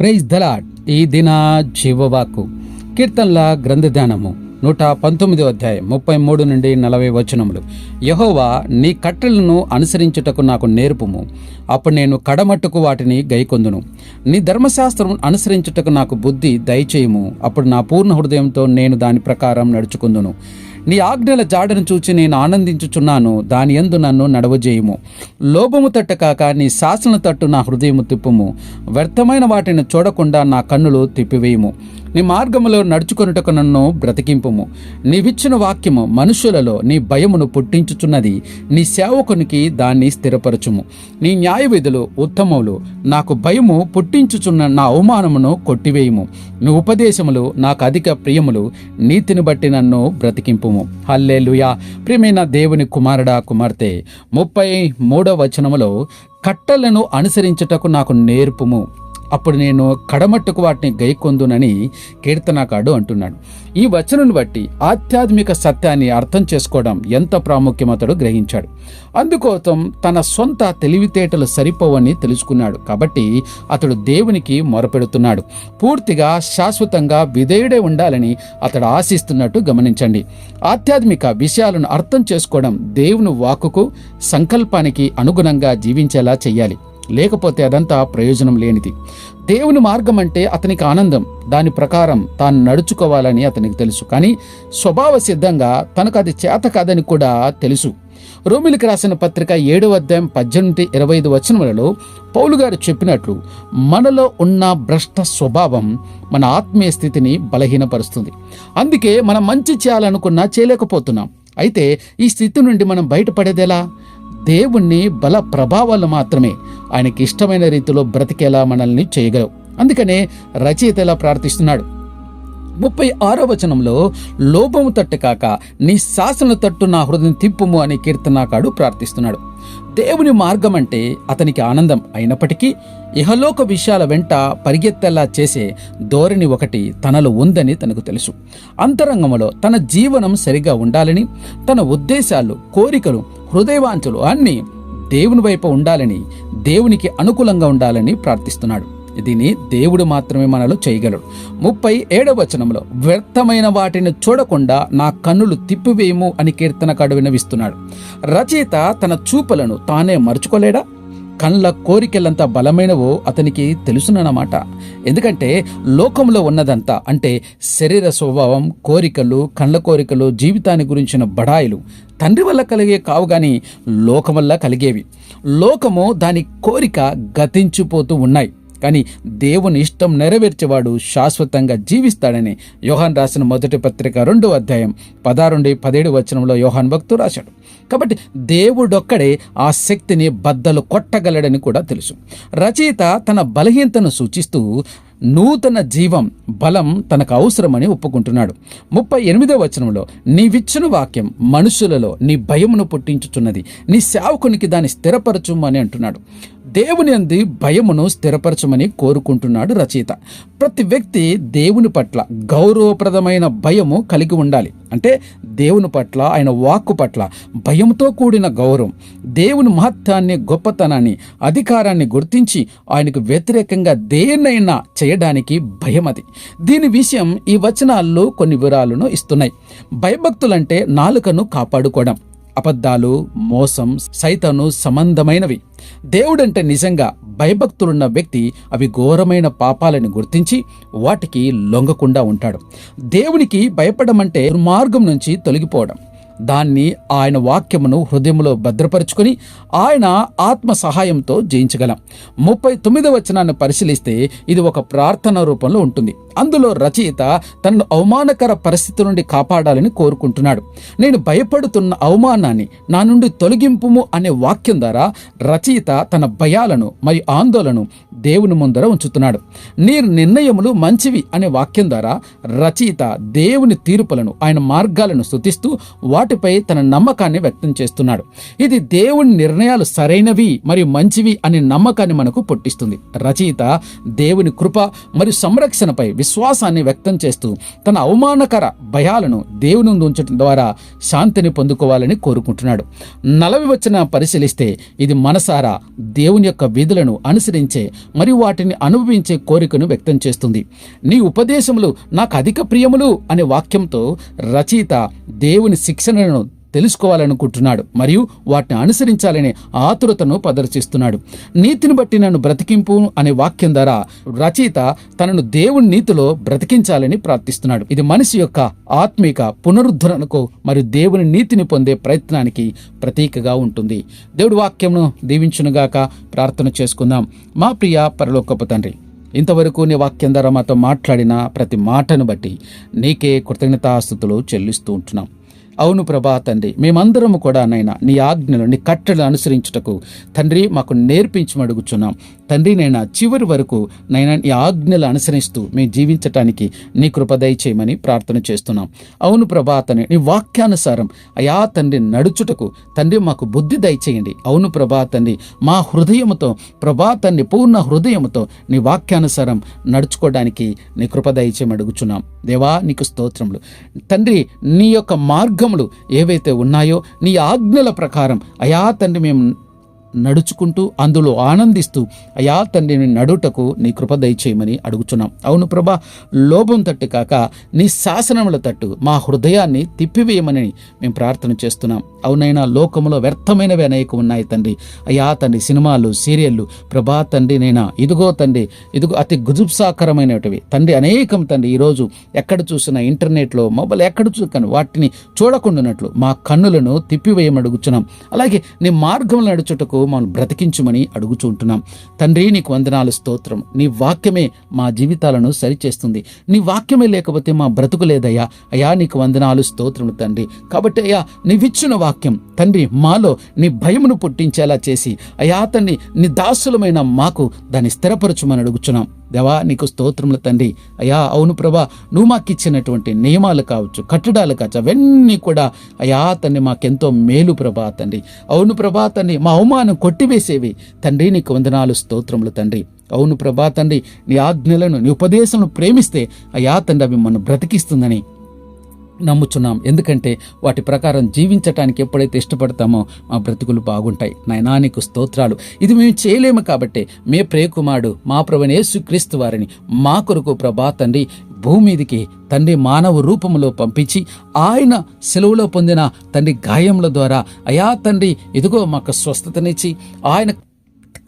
Praise the Lord ఈ దిన జీవవాకు కీర్తనల గ్రంథధ్యానము నూట పంతొమ్మిది అధ్యాయం ముప్పై మూడు నుండి నలభై వచనములు. యహోవా నీ కట్టెలను అనుసరించుటకు నాకు నేర్పుము. అప్పుడు నేను కడమట్టుకు వాటిని గైకొందును. నీ ధర్మశాస్త్రం అనుసరించుటకు నాకు బుద్ధి దయచేయము. అప్పుడు నా పూర్ణ హృదయంతో నేను దాని ప్రకారం నడుచుకుందును. నీ ఆజ్ఞల జాడను చూచి నేను ఆనందించుచున్నాను. దాని యందు నన్ను నడవజేయము. లోభము తట్ట కాక నీ శాసన తట్టు నా హృదయము తిప్పుము. వ్యర్థమైన వాటిని చూడకుండా నా కన్నులు తిప్పివేయము. నీ మార్గములో నడుచుకొనుటకు నన్ను బ్రతికింపుము. నీవిచ్చిన వాక్యము మనుషులలో నీ భయమును పుట్టించుచున్నది. నీ సేవకునికి దాన్ని స్థిరపరచుము. నీ న్యాయ విధులు ఉత్తమములు. నాకు భయము పుట్టించుచున్న నా అవమానమును కొట్టివేయము. నీ ఉపదేశములు నాకు అధిక ప్రియములు. నీతిని బట్టి నన్ను బ్రతికింపుము. హల్లే ప్రియమైన దేవుని కుమారుడా కుమార్తె ముప్పై మూడవ వచనములో కట్టలను అనుసరించుటకు నాకు నేర్పుము. అప్పుడు నేను కడమట్టుకు వాటిని గైకొందునని కీర్తనాకాడు అంటున్నాడు. ఈ వచనం బట్టి ఆధ్యాత్మిక సత్యాన్ని అర్థం చేసుకోవడం ఎంత ప్రాముఖ్యమతడు గ్రహించాడు. అందుకోసం తన సొంత తెలివితేటలు సరిపోవని తెలుసుకున్నాడు. కాబట్టి అతడు దేవునికి మొరపెడుతున్నాడు. పూర్తిగా శాశ్వతంగా విధేయుడే ఉండాలని అతడు ఆశిస్తున్నట్టు గమనించండి. ఆధ్యాత్మిక విషయాలను అర్థం చేసుకోవడం దేవుని వాక్కుకు సంకల్పానికి అనుగుణంగా జీవించేలా చేయాలి. లేకపోతే అదంతా ప్రయోజనం లేనిది. దేవుని మార్గం అంటే అతనికి ఆనందం. దాని ప్రకారం తాను నడుచుకోవాలని అతనికి తెలుసు. కానీ స్వభావ సిద్ధంగా తనకు అది చేత కాదని కూడా తెలుసు. రోమిలికి రాసిన పత్రిక ఏడవ అధ్యాయం పద్దెనిమిది ఇరవై ఐదు వచనములలో పౌలు గారు చెప్పినట్లు మనలో ఉన్న భ్రష్ట స్వభావం మన ఆత్మీయ స్థితిని బలహీనపరుస్తుంది. అందుకే మనం మంచి చేయాలనుకున్నా చేయలేకపోతున్నాం. అయితే ఈ స్థితి నుండి మనం బయటపడేదెలా దేవుణ్ణి బల ప్రభావాలు మాత్రమే. ఆయనకి ఇష్టమైన రీతిలో బ్రతికేలా మనల్ని చేయగలవు. అందుకనే రచయిత ఇలా ప్రార్థిస్తున్నాడు. ముప్పై ఆరో వచనంలో లోపము తట్టు కాక నీ శాసన తట్టు నా హృదయం తిప్పుము అని కీర్తనాకాడు ప్రార్థిస్తున్నాడు. దేవుని మార్గం అంటే అతనికి ఆనందం అయినప్పటికీ ఇహలోక విషయాల వెంట పరిగెత్తేలా చేసే ధోరణి ఒకటి తనలో ఉందని తనకు తెలుసు. అంతరంగంలో తన జీవనం సరిగా ఉండాలని తన ఉద్దేశాలు కోరికలు హృదయవాంఛలు అన్నీ దేవుని వైపు ఉండాలని దేవునికి అనుకూలంగా ఉండాలని ప్రార్థిస్తున్నాడు. దీన్ని దేవుడు మాత్రమే మనలో చేయగలడు. ముప్పై ఏడవ వచనంలో వ్యర్థమైన వాటిని చూడకుండా నా కన్నులు తిప్పివేయము అని కీర్తనకాడు వినవిస్తున్నాడు. రచయిత తన చూపులను తానే మరుచుకోలేడా? కళ్ళ కోరికలంత బలమైనవో అతనికి తెలుసునన్నమాట. ఎందుకంటే లోకంలో ఉన్నదంతా అంటే శరీర స్వభావం కోరికలు కళ్ళ కోరికలు జీవితాన్ని గురించిన బడాయిలు తండ్రి వల్ల కలిగే కావు గాని లోకం వల్ల కలిగేవి. లోకము దాని కోరిక గతించిపోతూ ఉన్నాయి. కానీ దేవుని ఇష్టం నెరవేర్చేవాడు శాశ్వతంగా జీవిస్తాడని యోహాన్ రాసిన మొదటి పత్రిక రెండో అధ్యాయం పదారుండి పదిహేడు వచనంలో యోహాన్ భక్తు రాశాడు. కాబట్టి దేవుడొక్కడే ఆ శక్తిని బద్దలు కొట్టగలడని కూడా తెలుసు. రచయిత తన బలహీనతను సూచిస్తూ నూతన జీవం బలం తనకు అవసరమని ఒప్పుకుంటున్నాడు. ముప్పై ఎనిమిదో వచనంలో నీవిచ్చిన వాక్యం మనుషులలో నీ భయమును పుట్టించుచున్నది. నీ సేవకునికి దాన్ని స్థిరపరచుమని అంటున్నాడు. దేవుని అంది భయమును స్థిరపరచమని కోరుకుంటున్నాడు రచయిత. ప్రతి వ్యక్తి దేవుని పట్ల గౌరవప్రదమైన భయము కలిగి ఉండాలి. అంటే దేవుని పట్ల ఆయన వాక్కు పట్ల భయంతో కూడిన గౌరవం. దేవుని మహత్వాన్ని గొప్పతనాన్ని అధికారాన్ని గుర్తించి ఆయనకు వ్యతిరేకంగా దేన్నైనా చేయడానికి భయం అది. దీని విషయం ఈ వచనాల్లో కొన్ని వివరాలను ఇస్తున్నాయి. భయభక్తులంటే నాలుకను కాపాడుకోవడం. అబద్ధాలు మోసం సైతను సంబంధమైనవి. దేవుడంటే నిజంగా భయభక్తులున్న వ్యక్తి అవి ఘోరమైన పాపాలని గుర్తించి వాటికి లొంగకుండా ఉంటాడు. దేవునికి భయపడమంటే మార్గం నుంచి తొలగిపోవడం. దాన్ని ఆయన వాక్యమును హృదయంలో భద్రపరుచుకొని ఆయన ఆత్మ సహాయంతో జయించగలం. ముప్పై తొమ్మిదవ వచనాన్ని పరిశీలిస్తే ఇది ఒక ప్రార్థన రూపంలో ఉంటుంది. అందులో రచయిత తనను అవమానకర పరిస్థితి నుండి కాపాడాలని కోరుకుంటున్నాడు. నేను భయపడుతున్న అవమానాన్ని నా నుండి తొలగింపుము అనే వాక్యం ద్వారా రచయిత తన భయాలను మరియు ఆందోళనను దేవుని ముందర ఉంచుతున్నాడు. నీ నిర్ణయములు మంచివి అనే వాక్యం ద్వారా రచయిత దేవుని తీర్పులను ఆయన మార్గాలను స్తుతిస్తూ వాటి వాటిపై తన నమ్మకాన్ని వ్యక్తం చేస్తున్నాడు. ఇది దేవుని నిర్ణయాలు సరైనవి మరియు మంచివి అనే నమ్మకాన్ని మనకు పుట్టిస్తుంది. రచయిత దేవుని కృప మరియు సంరక్షణపై విశ్వాసాన్ని వ్యక్తం చేస్తూ తన అవమానకర భయాలను దేవుని ఉంచడం ద్వారా శాంతిని పొందుకోవాలని కోరుకుంటున్నాడు. నలవి వచ్చిన పరిశీలిస్తే ఇది మనసారా దేవుని యొక్క విధులను అనుసరించే మరియు వాటిని అనుభవించే కోరికను వ్యక్తం చేస్తుంది. నీ ఉపదేశములు నాకు అధిక ప్రియములు అనే వాక్యంతో రచయిత దేవుని శిక్షణ శిక్షణను తెలుసుకోవాలనుకుంటున్నాడు మరియు వాటిని అనుసరించాలనే ఆతురతను ప్రదర్శిస్తున్నాడు. నీతిని బట్టి నన్ను బ్రతికింపు అనే వాక్యం ద్వారా రచయిత తనను దేవుని నీతిలో బ్రతికించాలని ప్రార్థిస్తున్నాడు. ఇది మనిషి యొక్క ఆత్మిక పునరుద్ధరణకు మరియు దేవుని నీతిని పొందే ప్రయత్నానికి ప్రతీకగా ఉంటుంది. దేవుడి వాక్యంను దీవించునుగాక ప్రార్థన చేసుకుందాం. మా ప్రియ పరలోకపు తండ్రి ఇంతవరకు నీ వాక్యం ద్వారా మాతో మాట్లాడిన ప్రతి మాటను బట్టి నీకే కృతజ్ఞతాస్థుతులు చెల్లిస్తూ ఉంటున్నాం. అవును ప్రభా తండ్రి మేమందరము కూడా నైనా నీ ఆజ్ఞలు నీ కట్టలు అనుసరించుటకు తండ్రి మాకు నేర్పించమడుగుచున్నాం తండ్రి నైనా చివరి వరకు నైనా నీ ఆజ్ఞలు అనుసరిస్తూ మేము జీవించటానికి నీ కృపదయ చేయమని ప్రార్థన చేస్తున్నాం. అవును ప్రభా తండ్రి నీ వాక్యానుసారం అయా తండ్రి నడుచుటకు తండ్రి మాకు బుద్ధి దయచేయండి. అవును ప్రభా తండ్రి మా హృదయముతో ప్రభా తండ్రి పూర్ణ హృదయముతో నీ వాక్యానుసారం నడుచుకోవడానికి నీ కృపదయ చేయమడుగుచున్నాం అడుగుచున్నాం. దేవా నీకు స్తోత్రములు. తండ్రి నీ యొక్క మార్గములు ఏవైతే ఉన్నాయో నీ ఆజ్ఞల ప్రకారం అయా తండ్రి మేము నడుచుకుంటూ అందులో ఆనందిస్తూ అయా తండ్రిని నడుటకు నీ కృప దయచేయమని అడుగుచున్నాం. అవును ప్రభా లోభం తట్టు కాక నీ శాసనముల తట్టు మా హృదయాన్ని తిప్పివేయమని మేము ప్రార్థన చేస్తున్నాం. అవునైనా లోకములో వ్యర్థమైనవి అనేక ఉన్నాయి తండ్రి. అయ్యా తండ్రి సినిమాలు సీరియళ్ళు ప్రభా తండ్రి నైనా? ఇదిగో తండ్రి ఇదిగో అతి గుజుప్సాకరమైనటివి. తండ్రి అనేకం తండ్రి ఈరోజు ఎక్కడ చూసినా ఇంటర్నెట్లో మొబైల్ ఎక్కడ చూకను వాటిని చూడకుండానట్లు మా కన్నులను తిప్పివేయమడుగుచున్నాం అలాగే నీ మార్గంలో నడుచుటకు మమ్మల్ని బ్రతికించుమని అడుగుచుంటున్నాం. తండ్రి నీకు వందనాలు స్తోత్రం. నీ వాక్యమే మా జీవితాలను సరిచేస్తుంది. నీ వాక్యమే లేకపోతే మా బ్రతుకు లేదయ్యా. అయా నీకు వందనాలు స్తోత్రము తండ్రి. కాబట్టి అయ్యా నీవిచ్చిన వాక్యం తండ్రి మాలో నీ భయమును పుట్టించేలా చేసి అయా తండ్రి నీ దాసులమైన మాకు దాన్ని స్థిరపరచుమని అడుగుచున్నాం. దేవా నీకు స్తోత్రములు తండ్రి. అయ్యా అవును ప్రభా నువ్వు మాకు ఇచ్చినటువంటి నియమాలు కావచ్చు కట్టడాలు కావచ్చు అవన్నీ కూడా అయ్యా తండ్రి మాకెంతో మేలు ప్రభా తండ్రి. అవును ప్రభా తండ్రి మా అవమానం కొట్టివేసేవి. తండ్రి నీకు వందనాలు స్తోత్రములు తండ్రి. అవును ప్రభా తండ్రి నీ ఆజ్ఞలను నీ ఉపదేశంను ప్రేమిస్తే అయ్యా తండ్రి అవి మనం బ్రతికిస్తుందని నమ్ముచున్నాం. ఎందుకంటే వాటి ప్రకారం జీవించటానికి ఎప్పుడైతే ఇష్టపడతామో మా బ్రతుకులు బాగుంటాయి. నాయనా నీకు స్తోత్రాలు. ఇది మేము చేయలేము కాబట్టి మే ప్రేకుమాడు మా ప్రభునేసు క్రీస్తు వారిని మా కొరకు ప్రభా తండ్రి భూమిదికి తండ్రి మానవ రూపంలో పంపించి ఆయన సెలవులో పొందిన తండ్రి గాయముల ద్వారా అయా తండ్రి ఇదిగో మాకు స్వస్థతనిచ్చి ఆయన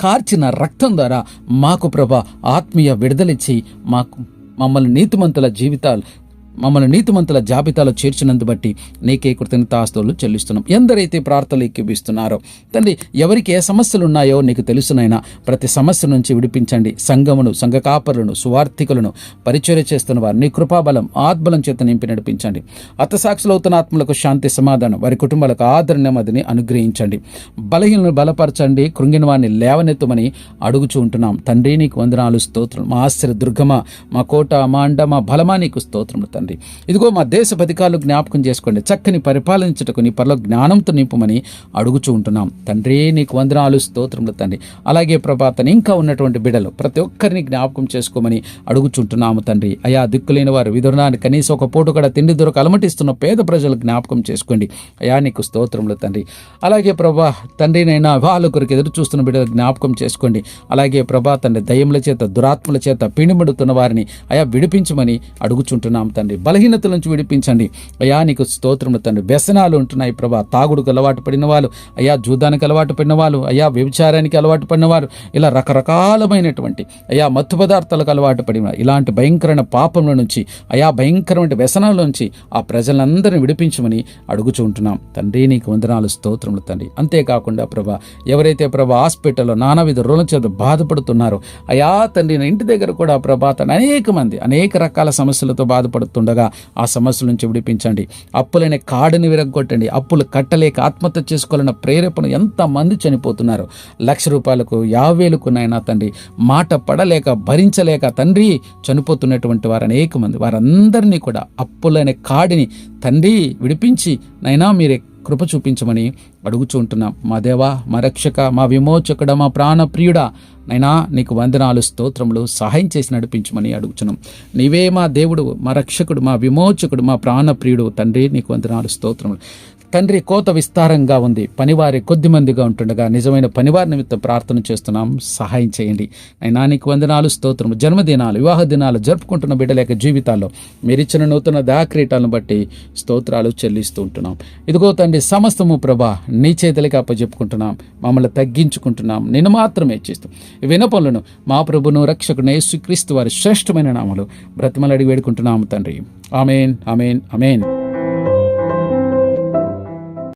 కార్చిన రక్తం ద్వారా మాకు ప్రభ ఆత్మీయ విడుదలిచ్చి మాకు మమ్మల్ని నీతిమంతుల జీవితాలు మమ్మల్ని నీతిమంతుల జాబితాలో చేర్చినందు బట్టి నీకే కృతజ్ఞతాస్తులు చెల్లిస్తున్నాం. ఎందరైతే ప్రార్థనలు ఎక్కిపిస్తున్నారో తండ్రి ఎవరికి ఏ సమస్యలు ఉన్నాయో నీకు తెలుసునైనా ప్రతి సమస్య నుంచి విడిపించండి. సంఘమును సంఘ కాపరులను సువార్థికులను పరిచర్య చేస్తున్న వారిని కృపాబలం ఆత్బలం చేత నింపి నడిపించండి. అత్తసాక్షులవుతున్న ఆత్మలకు శాంతి సమాధానం వారి కుటుంబాలకు ఆదరణ నెమ్మదిని అనుగ్రహించండి. బలహీనను బలపరచండి. కృంగిన వారిని లేవనెత్తమని అడుగుచూ ఉంటున్నాం. తండ్రి నీకు వందనాలు స్తోత్రం. మా ఆశ్చర్య దుర్గమ మా కోట మా అండ మా బలమా నీకు స్తోత్రములు తండ్రి. ఇదిగో మా దేశ పథకాలు జ్ఞాపకం చేసుకోండి. చక్కని పరిపాలించుటకు నీ పరలో జ్ఞానంతో నింపమని అడుగుచూ ఉంటున్నాం. తండ్రి నీకు వందనాలు స్తోత్రములు తండ్రి. అలాగే ప్రభాతని ఇంకా ఉన్నటువంటి బిడలు ప్రతి ఒక్కరిని జ్ఞాపకం చేసుకోమని అడుగుచుంటున్నాము తండ్రి. అయా దిక్కులేని వారు విదురణాన్ని కనీసం ఒక పూట కూడా తిండి దొరక అలమటిస్తున్న పేద ప్రజలు జ్ఞాపకం చేసుకోండి. అయా నీకు స్తోత్రములు తండ్రి. అలాగే ప్రభా తండ్రినైనా వాళ్ళ కొరకు ఎదురు చూస్తున్న బిడ్డలు జ్ఞాపకం చేసుకోండి. అలాగే ప్రభా తండ్రి దయముల చేత దురాత్మల చేత పిండిమడుతున్న వారిని అయా విడిపించమని అడుగుచుంటున్నాం తండ్రి. బలహీనతల నుంచి విడిపించండి. అయ్యా నీకు స్తోత్రములు తండ్రి. వ్యసనాలు ఉంటున్నాయి ప్రభా. తాగుడుకు అలవాటు పడిన వాళ్ళు అయ్యా జూదానికి అలవాటు పడిన వాళ్ళు అయ్యా వ్యభిచారానికి అలవాటు పడిన వారు ఇలా రకరకాలమైనటువంటి అయ్యా మత్తు పదార్థాలకు అలవాటు పడిన ఇలాంటి భయంకరమైన పాపముల నుంచి అయా భయంకరమైన వ్యసనాల నుంచి ఆ ప్రజలందరినీ విడిపించమని అడుగుచూ ఉంటున్నాం. తండ్రి నీకు వందనాలు స్తోత్రములు తండ్రి. అంతేకాకుండా ప్రభా ఎవరైతే ప్రభా హాస్పిటల్లో నానావిధ రుణ చేత బాధపడుతున్నారో అయా తండ్రి ఇంటి దగ్గర కూడా ప్రభా తను అనేక మంది అనేక రకాల సమస్యలతో బాధపడుతున్నారు ఉండగా ఆ సమస్యల నుంచి విడిపించండి. అప్పులనే కాడిని విరగొట్టండి అప్పులు కట్టలేక ఆత్మహత్య చేసుకోవాలన్న ప్రేరేపణ ఎంతమంది చనిపోతున్నారు? లక్ష రూపాయలకు యావేలకు నాయనా తండ్రి మాట పడలేక భరించలేక తండ్రి చనిపోతున్నటువంటి వారు అనేక మంది. వారందరినీ కూడా అప్పులనే కాడిని తండ్రి విడిపించి నైనా మీరే కృప చూపించమని అడుగుచుంటున్నాం మా దేవా మా రక్షక మా విమోచకుడ మా ప్రాణ ప్రియుడా నైనా నీకు వందనాలు స్తోత్రములు సహాయం చేసి నడిపించమని అడుగుచున్నాం. నీవే మా దేవుడు మా రక్షకుడు మా విమోచకుడు మా ప్రాణ ప్రియుడు తండ్రి నీకు వందనాలు స్తోత్రములు. తండ్రి కోత విస్తారంగా ఉంది. పనివారి కొద్ది మందిగా ఉంటుండగా నిజమైన పనివారి నిమిత్తం ప్రార్థన చేస్తున్నాం. సహాయం చేయండి. అయినా నీకు వందనాలు స్తోత్రము జన్మదినాలు వివాహ దినాలు జరుపుకుంటున్న బిడ్డల యొక్క జీవితాల్లో మీరిచ్చిన నూతన దయాక్రీటాలను బట్టి స్తోత్రాలు చెల్లిస్తూ ఉంటున్నాం. ఇదిగో తండ్రి సమస్తము ప్రభా నీ చేతులకి అప్పచెప్పుకుంటున్నాం మమ్మల్ని తగ్గించుకుంటున్నాం. నేను మాత్రమే చేస్తాం. ఈ మా ప్రభును రక్షకుని యేసుక్రీస్తు వారి శ్రేష్టమైన నామలు బ్రతిమలడి వేడుకుంటున్నాము తండ్రి. Amen amen amen.